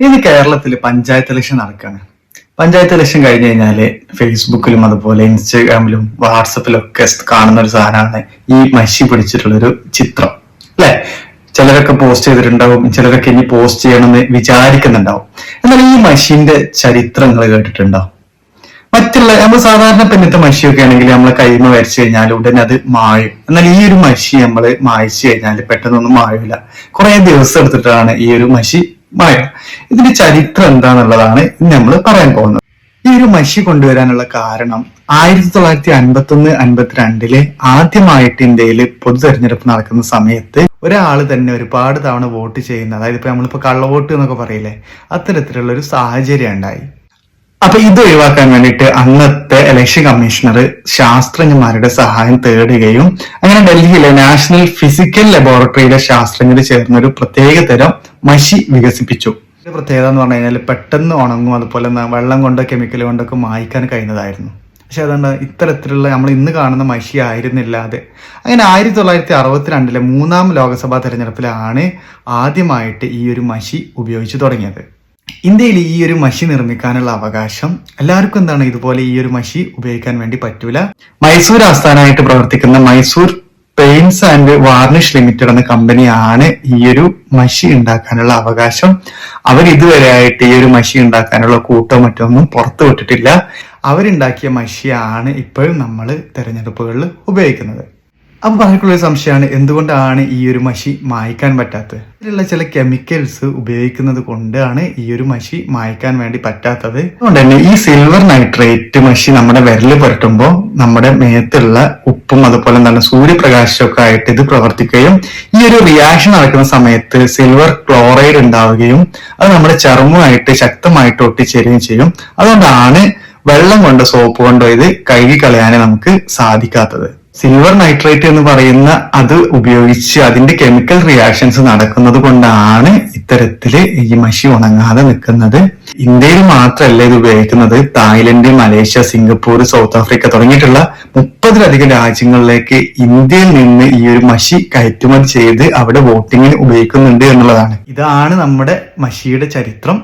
ഇത് കേരളത്തിൽ പഞ്ചായത്ത് ഇലക്ഷൻ നടക്കുകയാണ് പഞ്ചായത്ത് ഇലക്ഷൻ കഴിഞ്ഞ് കഴിഞ്ഞാൽ ഫേസ്ബുക്കിലും അതുപോലെ ഇൻസ്റ്റാഗ്രാമിലും വാട്സപ്പിലും ഒക്കെ കാണുന്ന ഒരു സാധനമാണ് ഈ മഷി പിടിച്ചിട്ടുള്ള ഒരു ചിത്രം. അല്ലെ? ചിലരൊക്കെ പോസ്റ്റ് ചെയ്തിട്ടുണ്ടാവും ചിലരൊക്കെ ഇനി പോസ്റ്റ് ചെയ്യണമെന്ന് വിചാരിക്കുന്നുണ്ടാവും. എന്നാൽ ഈ മഷീന്റെ ചരിത്രങ്ങൾ കേട്ടിട്ടുണ്ടാവും മറ്റുള്ള നമ്മൾ സാധാരണ പിന്നത്തെ മഷിയൊക്കെ ആണെങ്കിൽ നമ്മൾ കൈമ വരച്ചു കഴിഞ്ഞാൽ ഉടനെ അത് മായും. എന്നാൽ ഈ ഒരു മഷി നമ്മൾ മായച്ചു കഴിഞ്ഞാൽ പെട്ടെന്നൊന്നും മായില്ല കുറെ ദിവസം എടുത്തിട്ടാണ് ഈ ഒരു മഷി മായുക ഇതിന്റെ ചരിത്രം എന്താണെന്നുള്ളതാണ് നമ്മൾ പറയാൻ പോകുന്നത്. ഈ ഒരു മഷി കൊണ്ടുവരാനുള്ള കാരണം ആയിരത്തി തൊള്ളായിരത്തി അൻപത്തി ഒന്ന് അൻപത്തിരണ്ടിലെ ആദ്യമായിട്ട് ഇന്ത്യയിൽ പൊതു തെരഞ്ഞെടുപ്പ് നടക്കുന്ന സമയത്ത് ഒരാൾ തന്നെ ഒരുപാട് തവണ വോട്ട് ചെയ്യുന്ന അതായത് ഇപ്പൊ നമ്മളിപ്പോ കള്ളവോട്ട് എന്നൊക്കെ പറയില്ലേ? അത്തരത്തിലുള്ള ഒരു സാഹചര്യം ഉണ്ടായി. അപ്പൊ ഇത് ഒഴിവാക്കാൻ വേണ്ടിയിട്ട് അന്നത്തെ ഇലക്ഷൻ കമ്മീഷണർ ശാസ്ത്രജ്ഞന്മാരുടെ സഹായം തേടുകയും അങ്ങനെ ഡൽഹിയിലെ നാഷണൽ ഫിസിക്കൽ ലബോറട്ടറിയിലെ ശാസ്ത്രജ്ഞർ ചേർന്ന ഒരു പ്രത്യേക തരം മഷി വികസിപ്പിച്ചു. ഇതിന്റെ പ്രത്യേകത എന്ന് പറഞ്ഞു കഴിഞ്ഞാൽ പെട്ടെന്ന് ഉണങ്ങും അതുപോലെ വെള്ളം കൊണ്ട് കെമിക്കൽ കൊണ്ടൊക്കെ മായ്ക്കാൻ കഴിയുന്നതായിരുന്നു പക്ഷെ അതുകൊണ്ട് ഇത്തരത്തിലുള്ള നമ്മൾ ഇന്ന് കാണുന്ന മഷി ആയിരുന്നില്ല അത് അങ്ങനെ ആയിരത്തി തൊള്ളായിരത്തി അറുപത്തിരണ്ടിലെ മൂന്നാം ലോക്സഭാ തെരഞ്ഞെടുപ്പിലാണ് ആദ്യമായിട്ട് ഈ ഒരു മഷി ഉപയോഗിച്ചു തുടങ്ങിയത്. ഇന്ത്യയിൽ ഈ ഒരു മഷി നിർമ്മിക്കാനുള്ള അവകാശം എല്ലാവർക്കും എന്താണ്? ഇതുപോലെ ഈ ഒരു മഷി ഉപയോഗിക്കാൻ വേണ്ടി പറ്റൂല. മൈസൂർ ആസ്ഥാനമായിട്ട് പ്രവർത്തിക്കുന്ന Mysore paints and varnish limited എന്ന കമ്പനിയാണ് ഈ ഒരു മഷി ഉണ്ടാക്കാനുള്ള അവകാശം. അവർ ഇതുവരെ ആയിട്ട് ഈ ഒരു മഷി ഉണ്ടാക്കാനുള്ള കൂട്ടോ മറ്റോ ഒന്നും പുറത്തു വിട്ടിട്ടില്ല. അവരുണ്ടാക്കിയ മഷിയാണ് ഇപ്പോഴും നമ്മൾ തെരഞ്ഞെടുപ്പുകളിൽ ഉപയോഗിക്കുന്നത്. അപ്പൊ പറഞ്ഞിട്ടുള്ള ഒരു സംശയമാണ് എന്തുകൊണ്ടാണ് ഈ ഒരു മഷി മായ്ക്കാൻ പറ്റാത്തത്? ഇതിലുള്ള ചില കെമിക്കൽസ് ഉപയോഗിക്കുന്നത് കൊണ്ടാണ് ഈ ഒരു മഷി മായ്ക്കാൻ വേണ്ടി പറ്റാത്തത്. അതുകൊണ്ട് തന്നെ ഈ സിൽവർ നൈട്രേറ്റ് മഷി നമ്മുടെ വിരൽ പുരട്ടുമ്പോൾ നമ്മുടെ മേത്തുള്ള ഉപ്പും അതുപോലെ തന്നെ സൂര്യപ്രകാശമൊക്കെ ആയിട്ട് ഇത് പ്രവർത്തിക്കുകയും ഈ ഒരു റിയാക്ഷൻ നടക്കുന്ന സമയത്ത് സിൽവർ ക്ലോറൈഡ് ഉണ്ടാവുകയും അത് നമ്മുടെ ചർമ്മമായിട്ട് ശക്തമായിട്ട് ഒട്ടിച്ചേരുകയും ചെയ്യും. അതുകൊണ്ടാണ് വെള്ളം കൊണ്ടോ സോപ്പ് കൊണ്ടോ ഇത് കഴുകി കളയാനേ നമുക്ക് സാധിക്കാത്തത്. സിൽവർ നൈട്രേറ്റ് എന്ന് പറയുന്ന അത് ഉപയോഗിച്ച് അതിന്റെ കെമിക്കൽ റിയാക്ഷൻസ് നടക്കുന്നത് കൊണ്ടാണ് ഇത്തരത്തിൽ ഈ മഷി ഉണങ്ങാതെ നിൽക്കുന്നത്. ഇന്ത്യയിൽ മാത്രമല്ല ഇത് ഉപയോഗിക്കുന്നത്. Thailand Malaysia Singapore South Africa തുടങ്ങിയിട്ടുള്ള മുപ്പതിലധികം രാജ്യങ്ങളിലേക്ക് ഇന്ത്യയിൽ നിന്ന് ഈ ഒരു മഷി കയറ്റുമതി ചെയ്ത് അവിടെ വോട്ടിങ്ങിന് ഉപയോഗിക്കുന്നുണ്ട് എന്നുള്ളതാണ്. ഇതാണ് നമ്മുടെ മഷിയുടെ ചരിത്രം.